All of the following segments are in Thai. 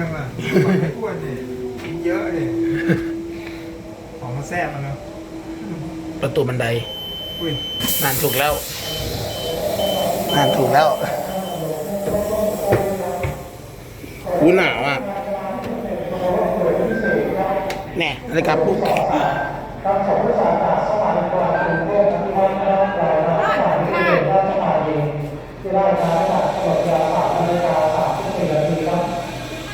จังล่ะไม่อ้วนดิกินเยอะดิของมันแซ่บมันเนาะประตูบันไดอุ้ยนานถูกแล้วนานถูกแล้วหูหนาวอะแน่นาฬิกาปลุก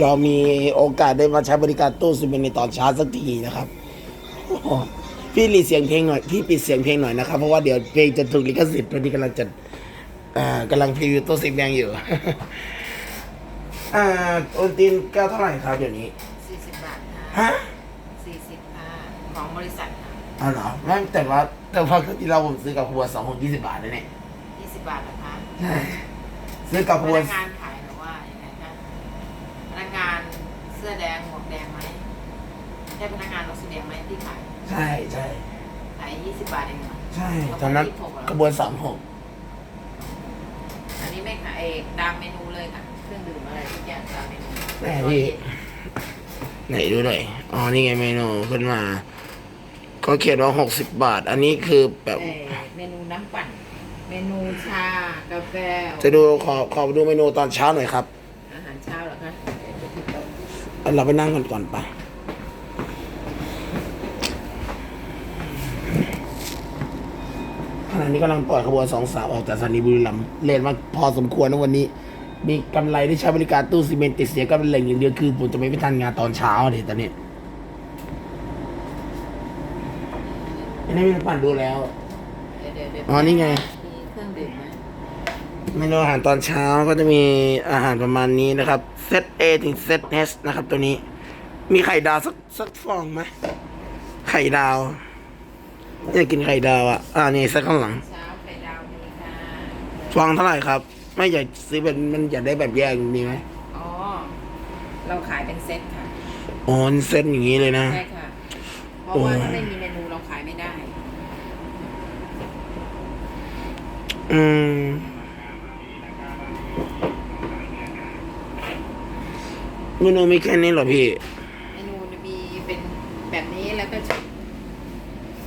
เรามีโอกาสได้มาใช้บริการตู้ซีเมนต์ในตอนเช้าสักทีนะครับโอ้โหพี่หลีเสียงเพลงหน่อยพี่ปิดเสียงเพลงหน่อยนะครับ เพราะว่าเดี๋ยวเพลงจะถูกลิขสิทธิ์ตอนนี้กำลังจะอ่ากำลังพรีวิวตู้ซีเมนต์อยู่อ่าโอนตินแก้วเท่าไหร่ครับเดี๋ยวนี้40บาทค่ะฮะ40ค่ะของบริษัทค่ะอ๋อเหรอแม่งแต่ว่าแต่ว่าที่เราผมซื้อกับครัวสองคนยี่สิบบาทนะเนี่ย20บาทนะคะใช่ซื้อกับพครัวนักงานขายหรือว่ายังไงคะพนักงาน เสื้อแดงหมวกแดงไหมใช่พนักงานรถสีแดงไหมที่ขายใช่ใช่ขาย20บาทเองเหรอใช่ตอนนั้นกระบวนสามหกอันนี้ไม่ขายเองตามเมนูเลยค่ะเครื่องดื่มอะไรทุกอย่างตามเมนูแม่พี่ ไหนดูหน่อยอ๋อนี่ไงเมนูขึ้นมาเขาเขียนว่าหกสิบบาท อันนี้คือแบบ เอ่อเมนูน้ำปั่น เมนูชากาแฟ จะดูขอขอดูเมนูตอนเช้าหน่อยครับ เอาเราไปนั่งกันก่อนไปขณะนี้กำลังปล่อยขบวนสองสาวออกจากสถานีบุรีรัมย์เลนมาพอสมควรนะวันนี้ มีกำไรที่ใช้บริการตู้ซีเมนต์ติดเสียก็เป็นเหล่งอย่างเดียวคือผมจะไม่ไปทันงานตอนเช้าเลยตอนนี้อันนี้มีปั่นดูแล้วเดี๋ยวเดี๋ยวเดี๋ยวอ๋อ นี่ไงมีเครื่องดื่มไหม เมนูอาหารตอนเช้าก็จะมีอาหารประมาณนี้นะครับเซต A ถึงเซต H นะครับ ตัวนี้ มีไข่ดาวสักสักฟองไหมไข่ดาวอยากกินไข่ดาวอะอ่านี่สักข้างหลังเช้าไข่ดาวมีค่ะฟองเท่าไหร่ครับ ไม่อยากซื้อเป็นมันอยากได้แบบแยกมีไหมอ๋อ เราขายเป็นเซตค่ะอ๋อเซตอย่างนี้เลยนะใช่ค่ะเพราะว่าถ้าไม่มีเมนูเราขายไม่ได้ อืม เมนูมีแค่นี้เหรอพี่เมนูจะมีเป็นแบบนี้แล้วก็ชุด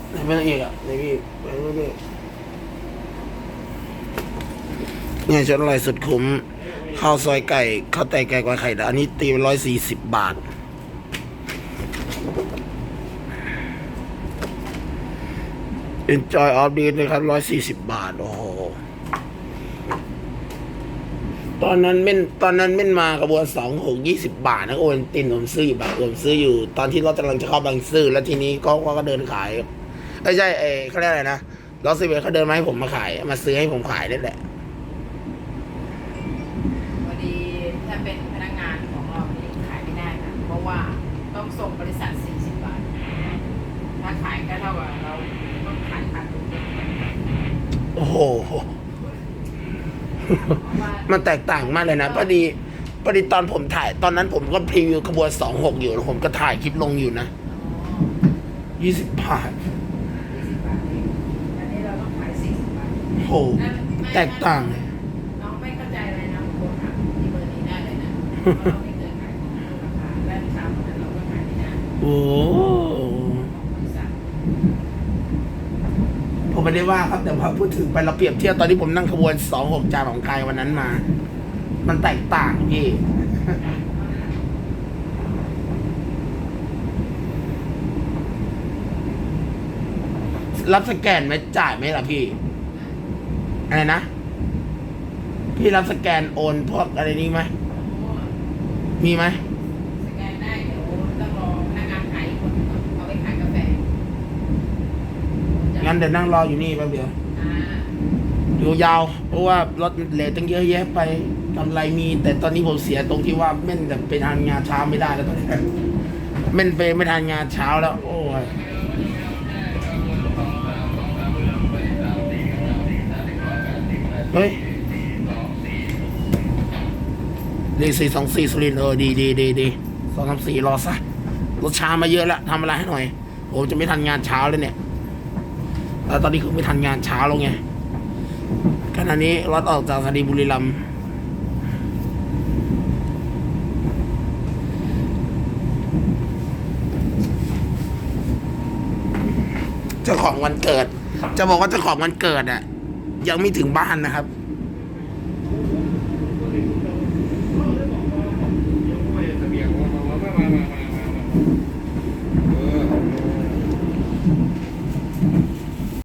ไหนเป็นอีกอะไหนพี่ไปเรื่อยๆเนี่ยชุดอร่อยสุดคุ้มข้าวซอยไก่ข้าวไตไก่กว่าไข่ดาวอันนี้ตีร้อยสี่สิบบาท Enjoy of this นะครับร้อยสี่สิบบาท โอ้โห ตอนนั้นเม่นตอนนั้นเม่นมากระบวนสองหกยี่สิบบาทนะโอนตินผมซื้ออยู่บาทผมซื้ออยู่ตอนที่รถกำลังจะเข้าบางซื่อแล้วทีนี้ก็ก็เดินขายไม่ใช่เออเขาเรียกอะไรนะรถซีเวเขาเดินมาให้ผมมาขาย มาซื้อให้ผมขายนั่นแหละพอดีถ้าเป็นพนักงานของเรานี่ขายไม่ได้ค่ะเพราะว่าต้องส่งบริษัท40บาท ถ้าขายก็เท่ากับเราต้องขายขาดทุนโอ้โหเพราะว่า มันแตกต่างมากเลยนะพอดีพอดีตอนผมถ่าย ตอนนั้นผมก็พรีวิวขบวนสองหกอยู่แล้วผมก็ถ่ายคลิปลงอยู่นะยี่สิบบาท20บาทเองอันนี้เราต้องขาย40บาทโอ้โหแตกต่างเลยน้องไม่เข้าใจอะไรนะโทรถามที่เบอร์นี้ได้เลยนะเพราะเราไม่เคยขายของราคาและเช้าวันนั้นเราก็ขายไม่ได้โอ้โห ของบริษัท ผมไม่ได้ว่าครับ แต่พอพูดถึงไปเราเปรียบเทียบตอนที่ผมนั่งขบวนสองหกจานของกายวันนั้นมา มันแตกต่างพี่รับสแกนไหมจ่ายไหมล่ะพี่ อะไรนะ พี่รับสแกนโอนพวกอะไรนี้ไหม มีไหม สแกนได้เดี๋ยวต้องรอพนักงานขายอีกคนหนึ่งก่อนเอาไปขายกาแฟ งั้นเดี๋ยวนั่งรออยู่นี่แป๊บเดียวอ่าอยู่ยาว เพราะว่ารถเลทตั้งเยอะแยะไปกำไรมี แต่ตอนนี้ผมเสียตรงที่ว่าเม่นจะไปทานงานเช้าไม่ได้แล้วตอนนี้เม่นไปไม่ทานงานเช้าแล้ว โอ้ยเฮ้ยดีสี่สองสี่สุรินทร์เออดีดีดีดีสองสามสี่รอซะรถช้ามาเยอะแล้วทำอะไรให้หน่อยผมจะไม่ทันงานเช้าแล้วเนี่ย แล้วตอนนี้คือไม่ทันงานเช้าแล้วไงขณะนี้รถออกจากสถานีบุรีรัมย์เจ้าของวันเกิด จะบอกว่าเจ้าของวันเกิดอะ ยังไม่ถึงบ้านนะครับเสบียงมามามามามามา